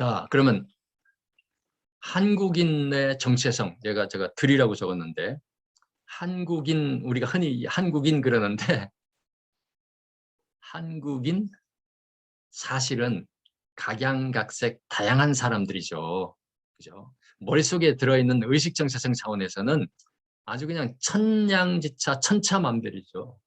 자, 그러면 한국인의 정체성, 제가 제가 들이라고 적었는데 한국인 우리가 흔히 한국인 그러는데 한국인 사실은 각양각색 다양한 사람들이죠. 그죠? 머릿속에 들어있는 의식 정체성 차원에서는 아주 그냥 천냥지차 천차만별이죠.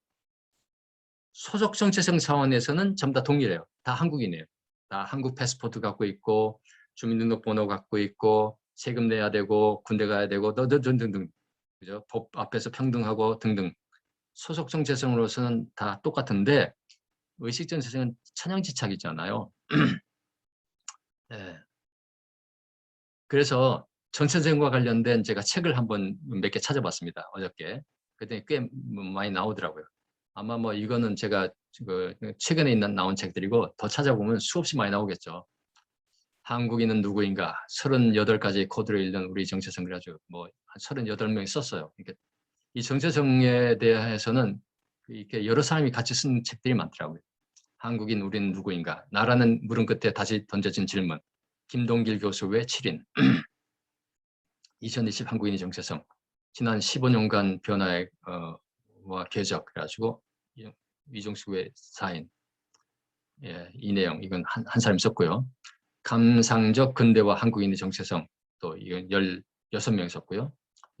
소속 정체성 차원에서는 전부 다 동일해요. 다 한국인이에요. 다 한국 패스포트 갖고 있고 주민등록번호 갖고 있고 세금 내야 되고 군대 가야 되고 등등등 그죠? 법 앞에서 평등하고 등등 소속 정체성으로서는 다 똑같은데 의식 정체성은 천양지착이잖아요. 네. 그래서 정체성과 관련된 제가 책을 한번 몇 개 찾아봤습니다. 어저께. 그때 꽤 많이 나오더라고요. 아마 뭐 이거는 제가 그 최근에 있는 나온 책들이고 더 찾아보면 수없이 많이 나오겠죠. 한국인은 누구인가 38가지 코드를 읽는 우리 정체성 그래가지고 뭐한 38명이 썼어요. 이 정체성에 대해서는 이렇게 여러 사람이 같이 쓴 책들이 많더라고요. 한국인 우리는 누구인가 나라는 물음 끝에 다시 던져진 질문 김동길 교수 의 7인 2020 한국인의 정체성 지난 15년간 변화의 어, 와 궤적 그래가지고 이종수의 사인 예, 이 내용 이건 한, 한 사람이 썼고요. 감상적 근대화 한국인의 정체성 또 이건 16명 썼고요.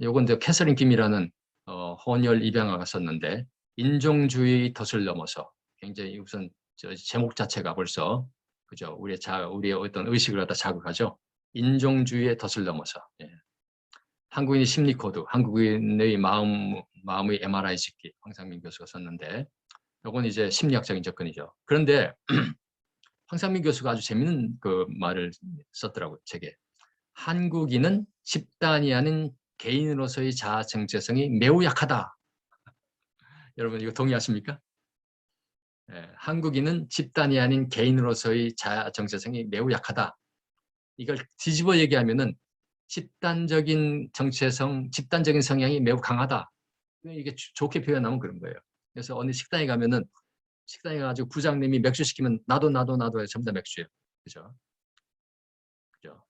요건 저 캐서린 김이라는 어, 혼혈 입양아가 썼는데 인종주의 덫을 넘어서 굉장히 우선 저 제목 자체가 벌써 그죠 우리의 자 우리의 어떤 의식을 갖다 자극하죠. 인종주의의 덫을 넘어서 예. 한국인의 심리 코드, 한국인의 마음 마음의 MRI 찍기 황상민 교수가 썼는데 이건 이제 심리학적인 접근이죠. 그런데 황상민 교수가 아주 재밌는 그 말을 썼더라고요. 책에. 한국인은 집단이 아닌 개인으로서의 자아 정체성이 매우 약하다. 여러분 이거 동의하십니까? 예, 한국인은 집단이 아닌 개인으로서의 자아 정체성이 매우 약하다. 이걸 뒤집어 얘기하면 은 집단적인 정체성, 집단적인 성향이 매우 강하다. 이게 좋게 표현하면 그런 거예요. 그래서 어느 식당에 가면은 식당에 가지고 부장님이 맥주 시키면 나도 나도 나도 해 전부 다 맥주예요. 그죠? 그죠?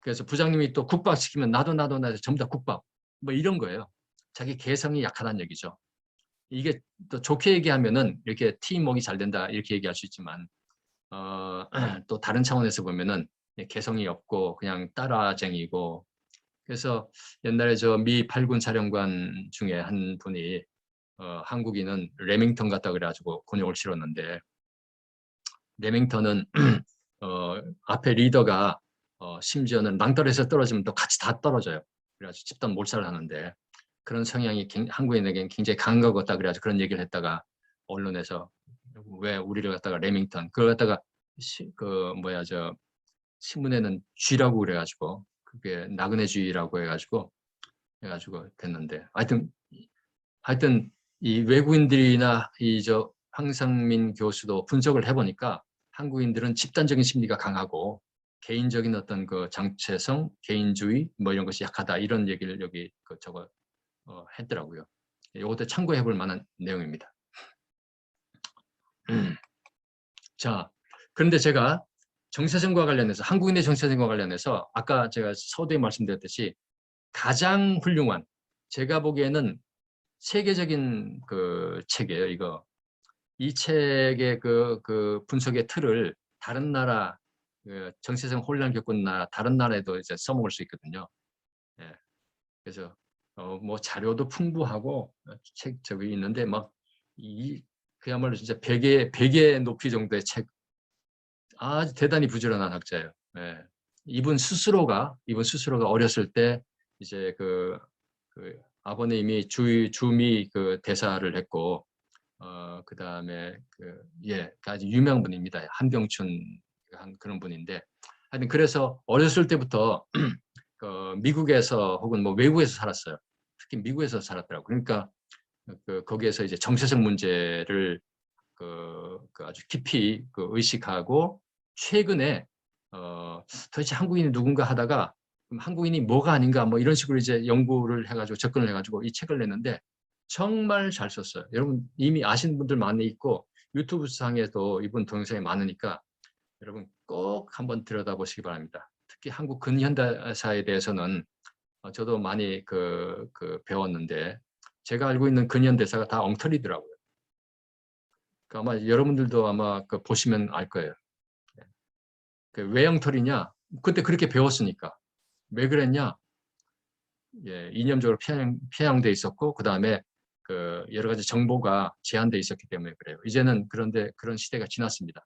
그래서 부장님이 또 국밥 시키면 나도 나도 나도 전부 다 국밥. 뭐 이런 거예요. 자기 개성이 약하다는 얘기죠. 이게 또 좋게 얘기하면은 이렇게 팀워크가 잘 된다 이렇게 얘기할 수 있지만 어, 또 다른 차원에서 보면은 개성이 없고 그냥 따라쟁이고 그래서 옛날에 저미 팔군 사령관 중에 한 분이 어, 한국인은 레밍턴 같다 그래가지고 곤욕을 치렀는데 레밍턴은 어, 앞에 리더가 어, 심지어는 낭떠러에서 떨어지면 또 같이 다 떨어져요. 그래가지고 집단 몰살을 하는데 그런 성향이 한국인에게는 굉장히 강한 것 같다 그래가지고 그런 얘기를 했다가 언론에서 왜 우리를 갖다가 레밍턴 그걸 갖다가 시, 그 뭐야 저 신문에는 쥐라고 그래가지고 그게 나그네주의라고 해가지고 해가지고 됐는데 하여튼 하여튼 이 외국인들이나 이 저 황상민 교수도 분석을 해보니까 한국인들은 집단적인 심리가 강하고 개인적인 어떤 그 정체성, 개인주의 뭐 이런 것이 약하다 이런 얘기를 여기 그 저거 어, 했더라고요. 이것도 참고해 볼 만한 내용입니다. 음. 자, 그런데 제가 정체성과 관련해서 한국인의 정체성과 관련해서 아까 제가 서두에 말씀드렸듯이 가장 훌륭한 제가 보기에는 세계적인 그 책이에요 이거 이 책의 그, 그 분석의 틀을 다른 나라 그 정체성 혼란 겪은 나라 다른 나라에도 이제 써먹을 수 있거든요 예. 그래서 어, 뭐 자료도 풍부하고 책 저기 있는데 막 이 그야말로 진짜 100의 100의 높이 정도의 책 아주 대단히 부지런한 학자예요. 예. 이분 스스로가 이분 스스로가 어렸을 때 이제 그, 그 아버님이 주 주미 그 대사를 했고 어 그다음에 그예 그 아주 유명 분입니다. 한병춘 한 그런 분인데 하여튼 그래서 어렸을 때부터 그 미국에서 혹은 뭐 외국에서 살았어요. 특히 미국에서 살았더라고. 그러니까 그 거기에서 이제 정체성 문제를 그, 그 아주 깊이 그 의식하고 최근에 어, 도대체 한국인이 누군가 하다가 한국인이 뭐가 아닌가 뭐 이런 식으로 이제 연구를 해가지고 접근을 해가지고 이 책을 냈는데 정말 잘 썼어요. 여러분 이미 아시는 분들 많이 있고 유튜브 상에도 이분 동영상이 많으니까 여러분 꼭 한번 들여다보시기 바랍니다. 특히 한국 근현대사에 대해서는 어, 저도 많이 그, 그 배웠는데 제가 알고 있는 근현대사가 다 엉터리더라고요. 그 아마 여러분들도 아마 그 보시면 알 거예요. 그왜 엉터리냐? 그때 그렇게 배웠으니까. 왜 그랬냐? 예, 이념적으로 편향, 편향돼 있었고 그 다음에 그 여러 가지 정보가 제한돼 있었기 때문에 그래요. 이제는 그런데 그런 시대가 지났습니다.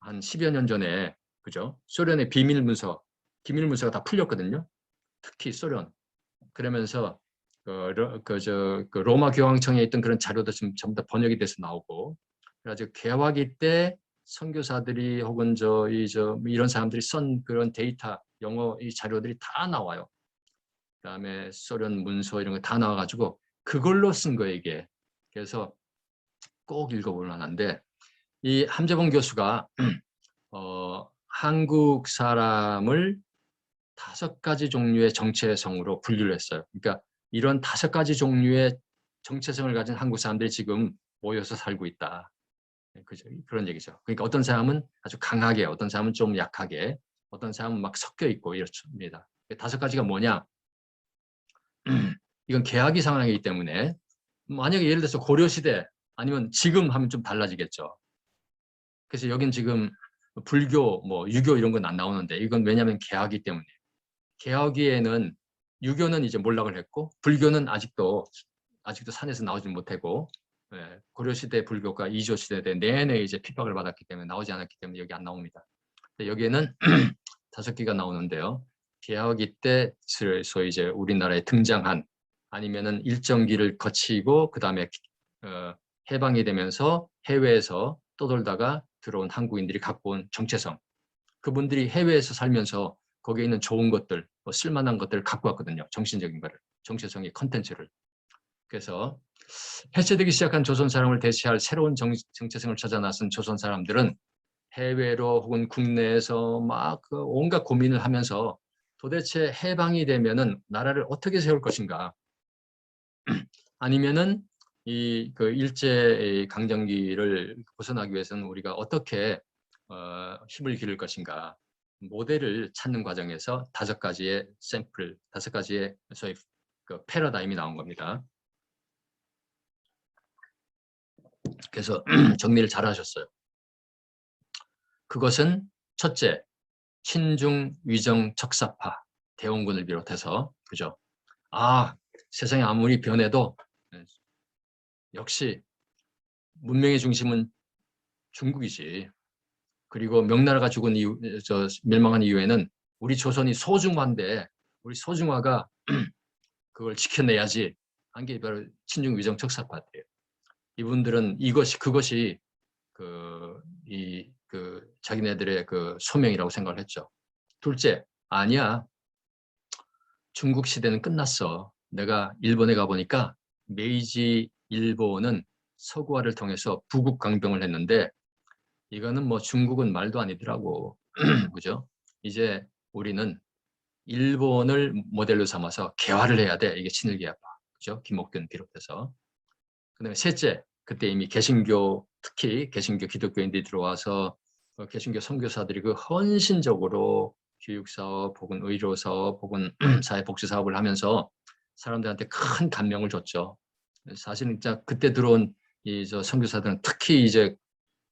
한 10여 년 전에 그죠? 소련의 비밀 문서, 기밀 문서가 다 풀렸거든요. 특히 소련. 그러면서 그, 로, 그, 저, 그 로마 교황청에 있던 그런 자료도 지금 전부 다 번역이 돼서 나오고 그래가지고 개화기 때 선교사들이 혹은 저이 저 이런 사람들이 쓴 그런 데이터 영어 이 자료들이 다 나와요. 그다음에 소련 문서 이런 거 다 나와가지고 그걸로 쓴 거예요 이게. 그래서 꼭 읽어볼 만한데 이 함재봉 교수가 어, 한국 사람을 다섯 가지 종류의 정체성으로 분류를 했어요. 그러니까 이런 다섯 가지 종류의 정체성을 가진 한국 사람들이 지금 모여서 살고 있다. 그죠? 그런 얘기죠. 그러니까 어떤 사람은 아주 강하게, 어떤 사람은 좀 약하게, 어떤 사람은 막 섞여 있고 이렇습니다. 다섯 가지가 뭐냐? 이건 계약이 상황이기 때문에 만약에 예를 들어서 고려시대 아니면 지금 하면 좀 달라지겠죠. 그래서 여긴 지금 불교, 뭐 유교 이런 건 안 나오는데 이건 왜냐하면 계약이 때문에 개혁기에는 유교는 이제 몰락을 했고 불교는 아직도 아직도 산에서 나오지 못하고 예, 고려시대 불교가 이조 시대 때 내내 이제 핍박을 받았기 때문에 나오지 않았기 때문에 여기 안 나옵니다. 여기에는 다섯 개가 나오는데요. 개혁기 때 소위 이제 우리나라에 등장한 아니면은 일정기를 거치고 그 다음에 어, 해방이 되면서 해외에서 떠돌다가 들어온 한국인들이 갖고 온 정체성 그분들이 해외에서 살면서 거기에 있는 좋은 것들, 뭐 쓸만한 것들을 갖고 왔거든요. 정신적인 거를, 정체성의 컨텐츠를. 그래서 해체되기 시작한 조선 사람을 대체할 새로운 정, 정체성을 찾아 나선 조선 사람들은 해외로 혹은 국내에서 막 그 온갖 고민을 하면서 도대체 해방이 되면은 나라를 어떻게 세울 것인가 아니면은 이 그 일제 강점기를 벗어나기 위해서는 우리가 어떻게 어, 힘을 기를 것인가 모델을 찾는 과정에서 다섯 가지의 샘플, 다섯 가지의 소위 그 패러다임이 나온 겁니다. 그래서 정리를 잘 하셨어요. 그것은 첫째, 친중 위정 척사파 대원군을 비롯해서 그죠? 아 세상이 아무리 변해도 역시 문명의 중심은 중국이지 그리고 명나라가 죽은 이유, 저 멸망한 이후에는 우리 조선이 소중한데 우리 소중화가 그걸 지켜내야지 한 게 바로 친중 위정 척사파들이에요. 이분들은 이것이 그것이 그 이 그 자기네들의 그 소명이라고 생각을 했죠. 둘째, 아니야. 중국 시대는 끝났어. 내가 일본에 가보니까 메이지 일본은 서구화를 통해서 부국 강병을 했는데 이거는 뭐 중국은 말도 아니더라고. 그죠? 이제 우리는 일본을 모델로 삼아서 개화를 해야 돼. 이게 친일개화파. 그죠? 김옥균 비롯해서. 그 다음에 셋째, 그때 이미 개신교, 특히 개신교 기독교인들이 들어와서 어, 개신교 선교사들이 그 헌신적으로 교육사업 혹은 의료사업 혹은 사회복지사업을 하면서 사람들한테 큰 감명을 줬죠. 사실은 진짜 그때 들어온 이 저 선교사들은 특히 이제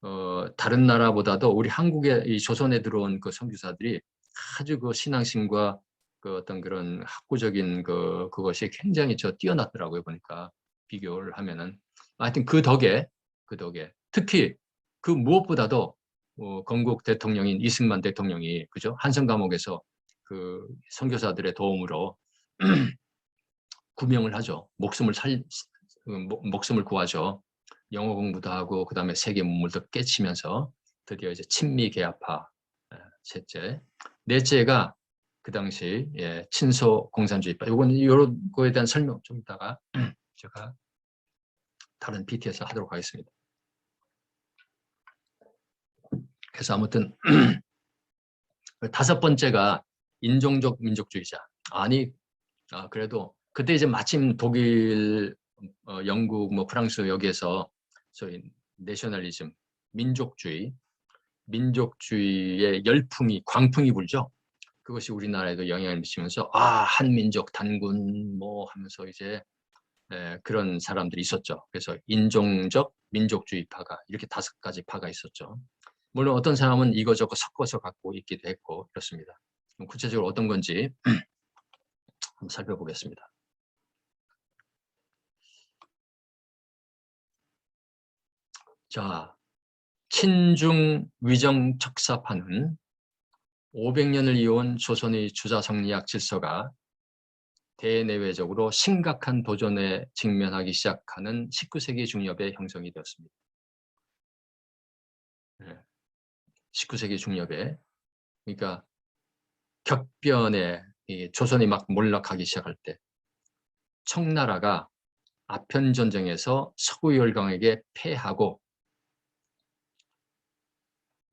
어, 다른 나라보다도 우리 한국에 이 조선에 들어온 그 선교사들이 아주 그 신앙심과 그 어떤 그런 학구적인 그 그것이 굉장히 저 뛰어났더라고요 보니까 비교를 하면은. 하여튼 그 덕에 그 덕에. 특히 그 무엇보다도 어, 건국 대통령인 이승만 대통령이 그죠? 한성 감옥에서 그 선교사들의 도움으로 구명을 하죠. 목숨을 살 음, 목숨을 구하죠. 영어 공부도 하고 그 다음에 세계 문물도 깨치면서 드디어 이제 친미 개화파 예, 셋째. 넷째가 그 당시 예, 친소 공산주의파. 이건 이런 거에 대한 설명 좀 이따가 제가 다른 PT에서 하도록 하겠습니다. 그래서 아무튼 다섯 번째가 인종적 민족주의자 아니 아, 그래도 그때 이제 마침 독일 어, 영국 뭐 프랑스 여기에서 저희 내셔널리즘, 민족주의 민족주의의 열풍이 광풍이 불죠. 그것이 우리나라에도 영향을 미치면서 아 한민족 단군 뭐 하면서 이제 에, 그런 사람들이 있었죠. 그래서 인종적 민족주의파가 이렇게 다섯 가지 파가 있었죠. 물론 어떤 사람은 이거저거 섞어서 갖고 있기도 했고 그렇습니다. 구체적으로 어떤 건지 한번 살펴보겠습니다. 자, 친중 위정 척사파는 500년을 이어온 조선의 주자성리학 질서가 대내외적으로 심각한 도전에 직면하기 시작하는 19세기 중엽에 형성이 되었습니다. 19세기 중엽에 그러니까 격변에 조선이 막 몰락하기 시작할 때 청나라가 아편 전쟁에서 서구 열강에게 패하고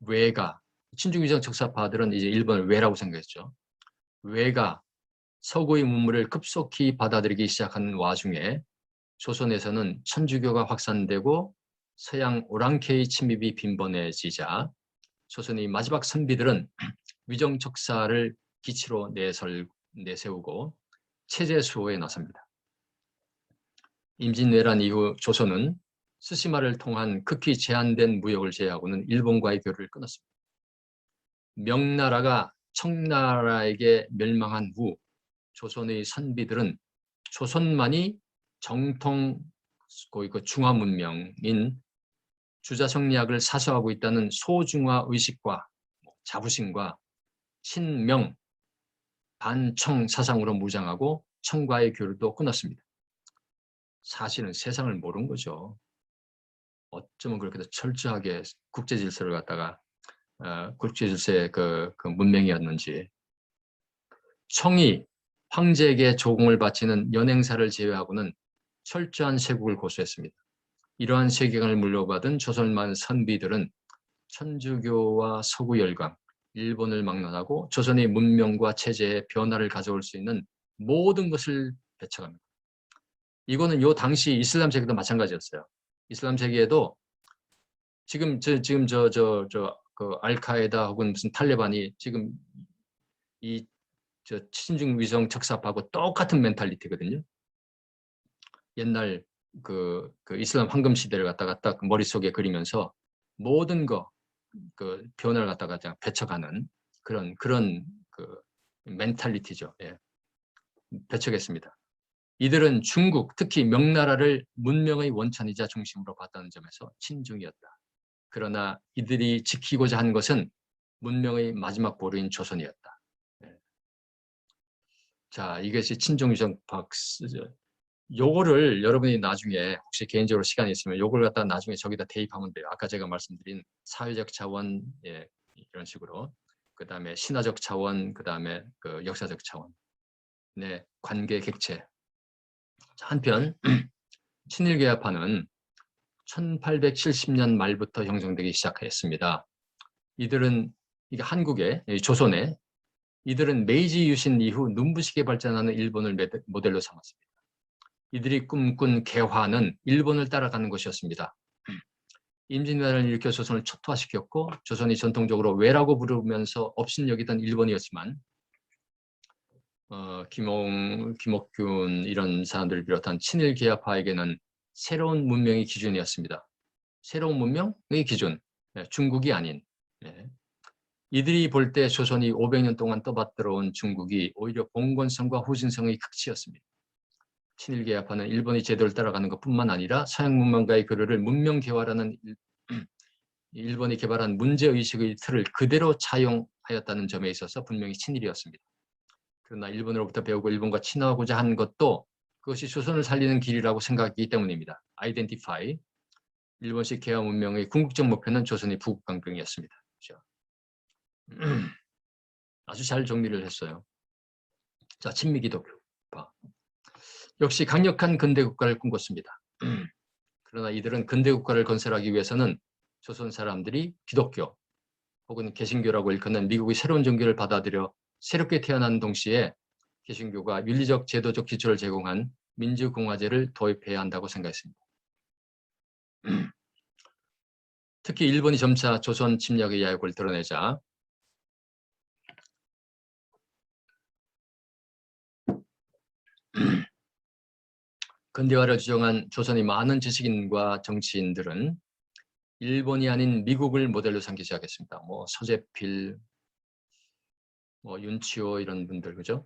외가 친중위정 척사파들은 이제 일본을 외라고 생각했죠. 외가 서구의 문물을 급속히 받아들이기 시작한 와중에 조선에서는 천주교가 확산되고 서양 오랑캐의 침입이 빈번해지자 조선의 마지막 선비들은 위정 척사를 기치로 내설, 내세우고 체제 수호에 나섭니다. 임진왜란 이후 조선은 스시마를 통한 극히 제한된 무역을 제외하고는 일본과의 교류를 끊었습니다. 명나라가 청나라에게 멸망한 후 조선의 선비들은 조선만이 정통 그 중화 문명인 주자 성리학을 사수하고 있다는 소중화 의식과 자부심과 친명 반청 사상으로 무장하고 청과의 교류도 끊었습니다. 사실은 세상을 모른 거죠. 어쩌면 그렇게 철저하게 국제 질서를 갖다가 어, 국제 질서의 그, 그 문명이었는지 청이 황제에게 조공을 바치는 연행사를 제외하고는 철저한 세국을 고수했습니다. 이러한 세계관을 물려받은 조선만 선비들은 천주교와 서구 열강, 일본을 막론하고 조선의 문명과 체제에 변화를 가져올 수 있는 모든 것을 배척합니다. 이거는 요 당시 이슬람 세계도 마찬가지였어요. 이슬람 세계에도 지금 저 지금 저 저 저 그 알카에다 혹은 무슨 탈레반이 지금 이 저 친중 위성 척사하고 똑같은 멘탈리티거든요. 옛날 그, 그 이슬람 황금 시대를 갖다가 딱 머릿속에 그리면서 모든 거 그 변화를 갖다가 배척하는 그런 그런 그 멘탈리티죠. 예. 배척했습니다. 이들은 중국, 특히 명나라를 문명의 원천이자 중심으로 봤다는 점에서 친중이었다. 그러나 이들이 지키고자 한 것은 문명의 마지막 보루인 조선이었다. 예. 자, 이것이 친중유정 박스 요거를 여러분이 나중에 혹시 개인적으로 시간이 있으면 요걸 갖다 나중에 저기다 대입하면 돼요. 아까 제가 말씀드린 사회적 차원 예, 이런 식으로 그 다음에 신화적 차원 그 다음에 그 역사적 차원 네 관계 객체 한편 친일계야파는 1870년 말부터 형성되기 시작했습니다. 이들은 이게 한국의 조선에 이들은 메이지 유신 이후 눈부시게 발전하는 일본을 모델로 삼았습니다. 이들이 꿈꾼 개화는 일본을 따라가는 것이었습니다. 임진왜란을 일으켜 조선을 초토화시켰고 조선이 전통적으로 왜라고 부르면서 업신여기던 일본이었지만 어, 김홍, 김옥균 이런 사람들을 비롯한 친일 계야파에게는 새로운 문명의 기준이었습니다. 새로운 문명의 기준, 네, 중국이 아닌 네. 이들이 볼 때 조선이 500년 동안 떠받들어온 중국이 오히려 봉건성과 후진성의 극치였습니다. 친일계약파는 일본의 제도를 따라가는 것뿐만 아니라 서양 문명과의 교류를 문명 개화라는 일본이 개발한 문제의식의 틀을 그대로 차용하였다는 점에 있어서 분명히 친일이었습니다. 그러나 일본으로부터 배우고 일본과 친화하고자 한 것도 그것이 조선을 살리는 길이라고 생각하기 때문입니다. 아이덴티파이 일본식 개화 문명의 궁극적 목표는 조선의 부국강병이었습니다. 그렇죠? 아주 잘 정리를 했어요. 자, 친미 기독파. 역시 강력한 근대 국가를 꿈꿨습니다. 그러나 이들은 근대 국가를 건설하기 위해서는 조선 사람들이 기독교 혹은 개신교라고 일컫는 미국의 새로운 종교를 받아들여 새롭게 태어난 동시에 개신교가 윤리적 제도적 기초를 제공한 민주공화제를 도입해야 한다고 생각했습니다. 특히 일본이 점차 조선 침략의 야욕을 드러내자 근대화를 주장한 조선의 많은 지식인과 정치인들은 일본이 아닌 미국을 모델로 삼기 시작했습니다. 뭐 서재필, 뭐 윤치호 이런 분들 그죠?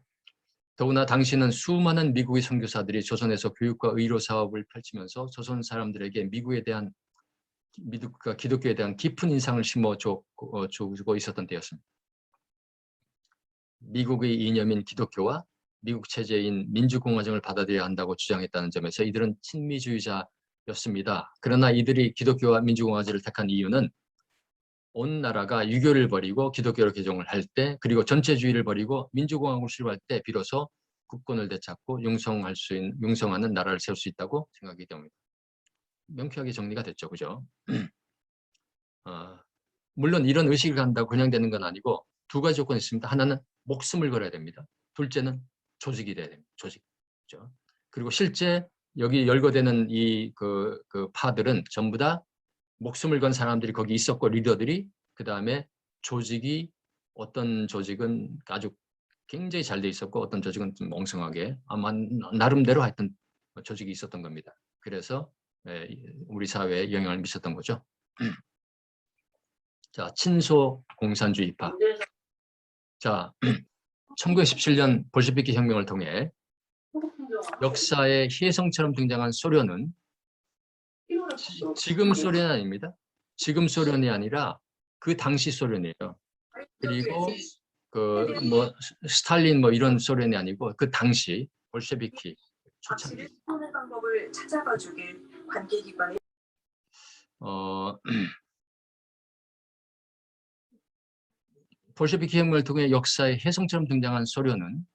더구나 당시는 수많은 미국의 선교사들이 조선에서 교육과 의료 사업을 펼치면서 조선 사람들에게 미국에 대한 미국과 기독교에 대한 깊은 인상을 심어주고 어, 있었던 때였습니다. 미국의 이념인 기독교와 미국 체제인 민주공화정을 받아들여야 한다고 주장했다는 점에서 이들은 친미주의자였습니다. 그러나 이들이 기독교와 민주공화제를 택한 이유는 온 나라가 유교를 버리고 기독교로 개종을 할 때 그리고 전체주의를 버리고 민주공화국을 수립할 때 비로소 국권을 되찾고 융성할 수 있는 융성하는 나라를 세울 수 있다고 생각이 됩니다. 명쾌하게 정리가 됐죠, 그죠? 어, 물론 이런 의식을 갖는다고 그냥 되는 건 아니고 두 가지 조건이 있습니다. 하나는 목숨을 걸어야 됩니다. 둘째는 조직이 돼야 됩니다. 조직. 그죠? 그리고 실제 여기 열거되는 이 그 그 파들은 전부 다 목숨을 건 사람들이 거기 있었고 리더들이 그 다음에 조직이 어떤 조직은 아주 굉장히 잘 돼 있었고 어떤 조직은 좀 멍청하게 아마 나름대로 하여튼 조직이 있었던 겁니다. 그래서 예, 우리 사회에 영향을 미쳤던 거죠. 자, 친소 공산주의파. 자, 1917년 볼셰비키 혁명을 통해 역사의 희해성처럼 등장한 소련은 지- 지금 소련이 아닙니다. 지금 소련이 아니라 그 당시 소련이에요. 그리고 그 뭐 스탈린 뭐 이런 소련이 아니고 그 당시 볼셰비키 초창기 어 볼셰비키 혁명을 통해 역사의 혜성처럼 등장한 소련은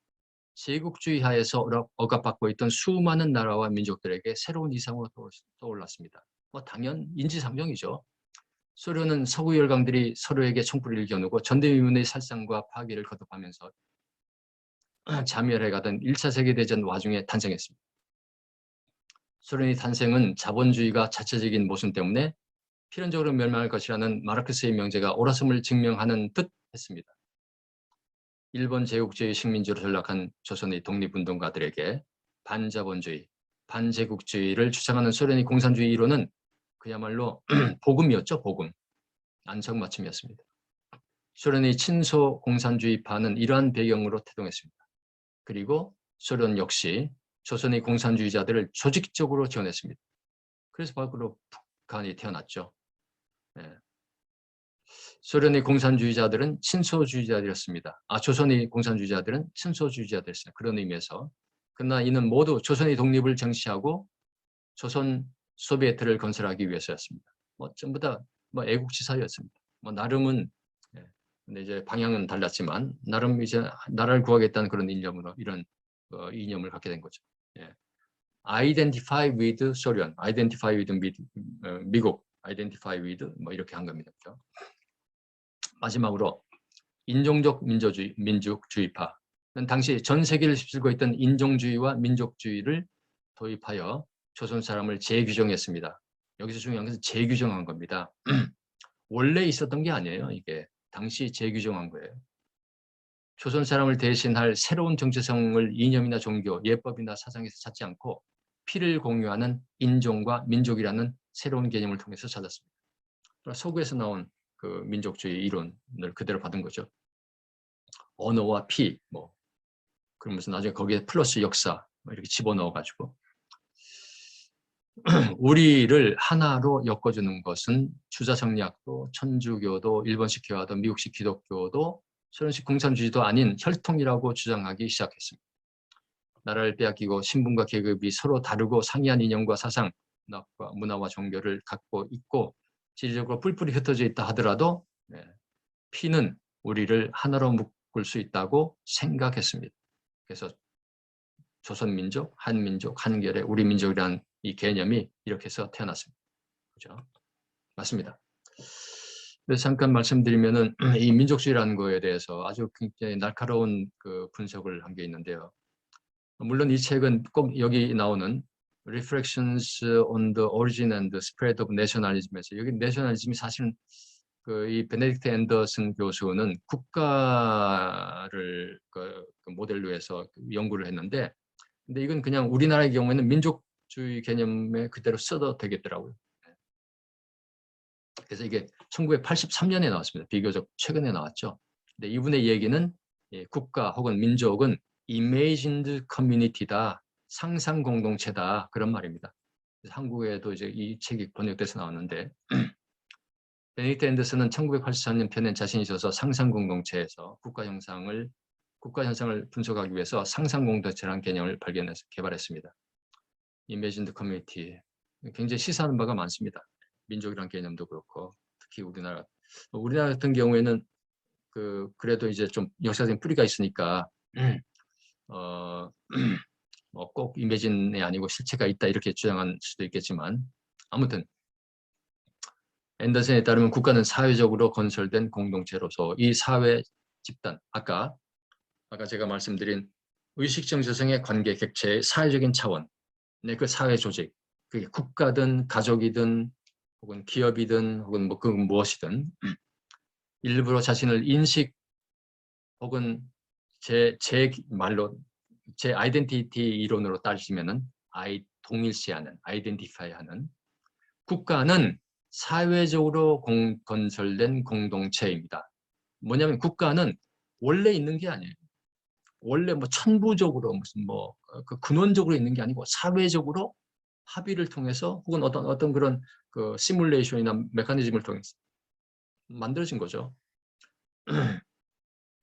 제국주의 하에서 억압- 억압받고 있던 수많은 나라와 민족들에게 새로운 이상으로 떠- 떠올랐습니다. 뭐 당연 인지상정이죠. 소련은 서구 열강들이 서로에게 총불을 겨누고 전대미문의 살상과 파괴를 거듭하면서 자멸해가던 1차 세계대전 와중에 탄생했습니다. 소련의 탄생은 자본주의가 자체적인 모순 때문에 필연적으로 멸망할 것이라는 마르크스의 명제가 옳았음을 증명하는 듯 했습니다. 일본 제국주의 식민지로 전락한 조선의 독립운동가들에게 반자본주의, 반제국주의를 주장하는 소련의 공산주의 이론은 그야말로 복음이었죠, 복음. 안성맞춤이었습니다. 소련의 친소 공산주의파는 이러한 배경으로 태동했습니다. 그리고 소련 역시 조선의 공산주의자들을 조직적으로 지원했습니다. 그래서 바로 북한이 태어났죠. 예. 소련의 공산주의자들은 친소주의자들이었습니다. 아, 조선의 공산주의자들은 친소주의자들이었습니다. 그런 의미에서. 그러나 이는 모두 조선의 독립을 정시하고 조선 소비에트를 건설하기 위해서였습니다. 뭐 전부 다뭐 애국지사였습니다. 뭐 나름은 예, 근데 이제 방향은 달랐지만 나름 이제 나라를 구하겠다는 그런 이념으로 이런 어, 이념을 갖게 된 거죠. 예. identify with 소련, identify with 미, 어, 미국, identify with 뭐 이렇게 한 겁니다. 그죠? 마지막으로 인종적 민주주의, 민족주의파는 당시 전 세계를 휩쓸고 있던 인종주의와 민족주의를 도입하여 조선 사람을 재규정했습니다. 여기서 중요한 것은 재규정한 겁니다. 원래 있었던 게 아니에요. 이게 당시 재규정한 거예요. 조선 사람을 대신할 새로운 정체성을 이념이나 종교, 예법이나 사상에서 찾지 않고 피를 공유하는 인종과 민족이라는 새로운 개념을 통해서 찾았습니다. 서구에서 나온 그 민족주의 이론을 그대로 받은 거죠. 언어와 피, 뭐 그러면서 나중에 거기에 플러스 역사 뭐 이렇게 집어넣어 가지고 우리를 하나로 엮어주는 것은 주자성리학도 천주교도 일본식 교화도 미국식 기독교도 소련식 공산주의도 아닌 혈통이라고 주장하기 시작했습니다. 나라를 빼앗기고 신분과 계급이 서로 다르고 상이한 이념과 사상, 문화와 종교를 갖고 있고 지리적으로 뿔뿔이 흩어져 있다 하더라도 네, 피는 우리를 하나로 묶을 수 있다고 생각했습니다. 그래서 조선민족, 한민족, 한결의 우리 민족이라는 이 개념이 이렇게 해서 태어났습니다. 그죠? 맞습니다. 그래서 잠깐 말씀드리면은 이 민족주의라는 거에 대해서 아주 굉장히 날카로운 그 분석을 한 게 있는데요. 물론 이 책은 꼭 여기 나오는 Reflections on the Origin and the Spread of Nationalism에서 여기 내셔널리즘이 사실은 그 이 베네딕트 앤더슨 교수는 국가를 그, 그 모델로 해서 연구를 했는데 근데 이건 그냥 우리나라의 경우에는 민족주의 개념에 그대로 써도 되겠더라고요. 그래서 이게 1983년에 나왔습니다. 비교적 최근에 나왔죠. 근데 이분의 얘기는 예, 국가 혹은 민족은 imagined community다, 상상 공동체다 그런 말입니다. 한국에도 이제 이 책이 번역돼서 나왔는데 베네딕트 앤더슨은 1983년 펴낸 자신이 써서 상상 공동체에서 국가 형상을 국가 현상을 분석하기 위해서 상상 공동체라는 개념을 발견해서 개발했습니다. imagined community 굉장히 시사하는 바가 많습니다. 민족이란 개념도 그렇고 특히 우리나라 우리나라 같은 경우에는 그 그래도 이제 좀 역사적인 뿌리가 있으니까 어, 어 뭐 꼭 이미진이 아니고 실체가 있다 이렇게 주장할 수도 있겠지만 아무튼 앤더슨에 따르면 국가는 사회적으로 건설된 공동체로서 이 사회 집단 아까 아까 제가 말씀드린 의식적 재성의 관계 객체의 사회적인 차원 네, 그 사회 조직 그게 국가든 가족이든 혹은 기업이든 혹은 뭐 그 무엇이든 일부러 자신을 인식 혹은 제, 제 말로 제 아이덴티티 이론으로 따지면은 아이 동일시하는 아이덴티파이하는 국가는 사회적으로 공, 건설된 공동체입니다. 뭐냐면 국가는 원래 있는 게 아니에요. 원래 뭐 천부적으로 무슨 뭐 그 근원적으로 있는 게 아니고 사회적으로 합의를 통해서 혹은 어떤 어떤 그런 그 시뮬레이션이나 메커니즘을 통해서 만들어진 거죠.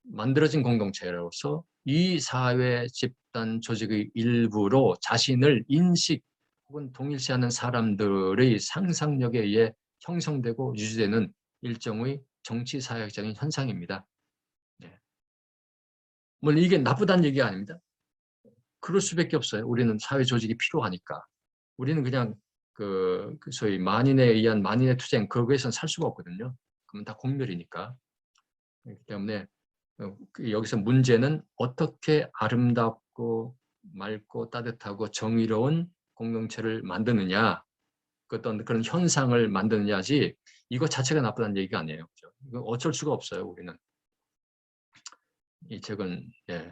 만들어진 공동체로서 이 사회 집단 조직의 일부로 자신을 인식 혹은 동일시하는 사람들의 상상력에 의해 형성되고 유지되는 일종의 정치 사회적인 현상입니다. 네. 물론 이게 나쁘다는 얘기가 아닙니다. 그럴 수밖에 없어요. 우리는 사회 조직이 필요하니까. 우리는 그냥 그, 그 소위 만인에 의한 만인의 투쟁 거기에서는 살 수가 없거든요. 그러면 다 공멸이니까. 그렇기 때문에 여기서 문제는 어떻게 아름답고 맑고 따뜻하고 정의로운 공동체를 만드느냐 그 어떤 그런 현상을 만드느냐지 이거 자체가 나쁘다는 얘기가 아니에요. 그죠? 어쩔 수가 없어요. 우리는 이 책은 예.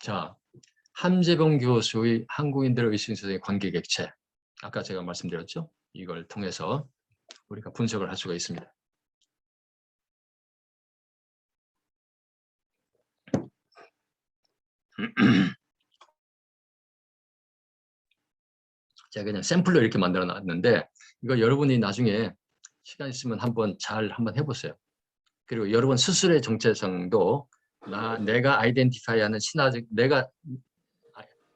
자 함재봉 교수의 한국인들의 의식세상의 관계 객체 아까 제가 말씀드렸죠. 이걸 통해서 우리가 분석을 할 수가 있습니다. 제가 그냥 샘플로 이렇게 만들어 놨는데 이거 여러분이 나중에 시간 있으면 한번 잘 한번 해보세요. 그리고 여러분 스스로의 정체성도 나 내가 아이덴티파이하는 신화적 내가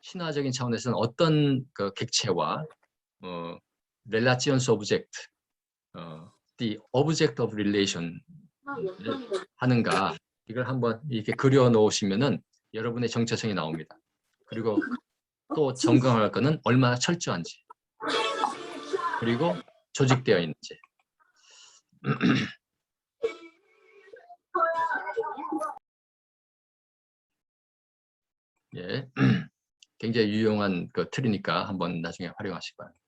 신화적인 차원에서는 어떤 그 객체와 어, relations object, 어, the object of relation 하는가 이걸 한번 이렇게 그려 놓으시면은 여러분의 정체성이 나옵니다. 그리고 또 점검할 거는 얼마나 철저한지 그리고 조직되어 있는지 예, 굉장히 유용한 그 틀이니까 한번 나중에 활용하시기 바랍니다.